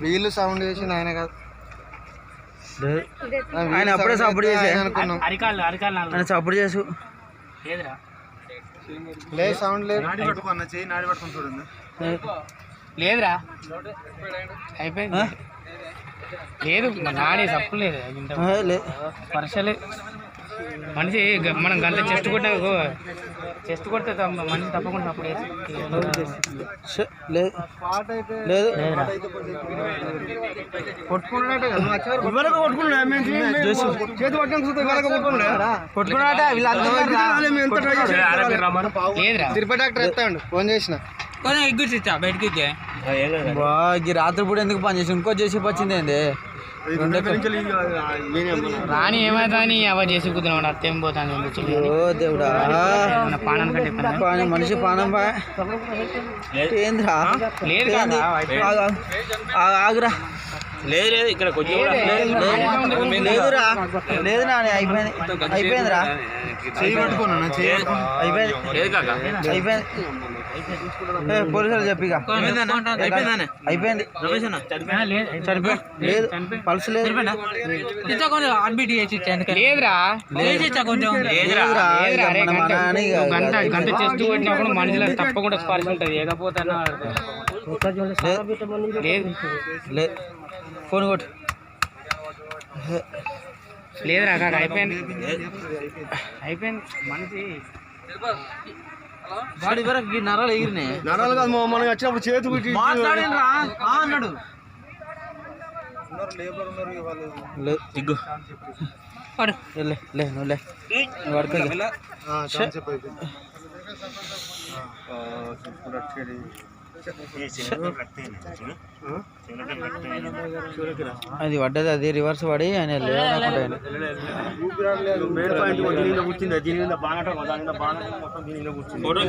వీళ్ళు సౌండ్ చేసి ఆయన కాదు. ఆయన అప్పుడే సపోర్ట్ చేసే. అనుకున్నాం. ఆయన సపోర్ట్ చేసు. లేదురా. లేదు. సౌండ్ లేదు లేదురా. అయిపోయింది. లేదు నాడే తప్పు లేదు ఇంత ఏ, లే. పర్సలే మనిషి మనం గంట చెస్ట్ కొట్ట చెస్ట్ కొడితే మనిషి తప్పకుండా అప్పుడు లేదు కొట్టుకున్నట్టే తిరుపతి డాక్టర్ ఎత్తాడు ఫోన్ చేసిన బయటకి బా ఈ రాత్రి పూట ఎందుకు పని చేసి ఇంకో చేసి వచ్చింది ఏంది రాణి ఏమైతే అని అవ చేసి అత్తేం పోతాను ఓ దేవుడా. పానం పని. మనిషి పానం బా. ఏంద్రా? ఆగురా. లేదు లేదు ఇక్కడ కొంచెం లేదు, లేదురా లేదు నాని అయిపోయింది అయిపోయిందిరా అయిపోయింది పోలీసులు చెప్పిక అయిపోయింది లేదు పల్స్ లేదు లేదురా గంట గంట గంట చెస్ట్ కొట్టినప్పుడు మనిషిలో తప్పకుండా స్పర్శ ఉంటుంది లే ఫోన్ కొట్టు లేదురా కాక అయిపోయింది అయిపోయింది మనిషి వాడి వరకు నరాలు ఎగిరినాయి నరాలు కాదు మనకి వచ్చినప్పుడు చేతి పెట్టి మాట్లాడినరా అన్నాడు లే దిగ్గు లే, లే లే నువ్వు లే నువ్వు పడుకో ఇక. అది పడ్డది అది రివర్స్ పడి ఆయన లేదనుకుంటా ఆయన. ఫోటో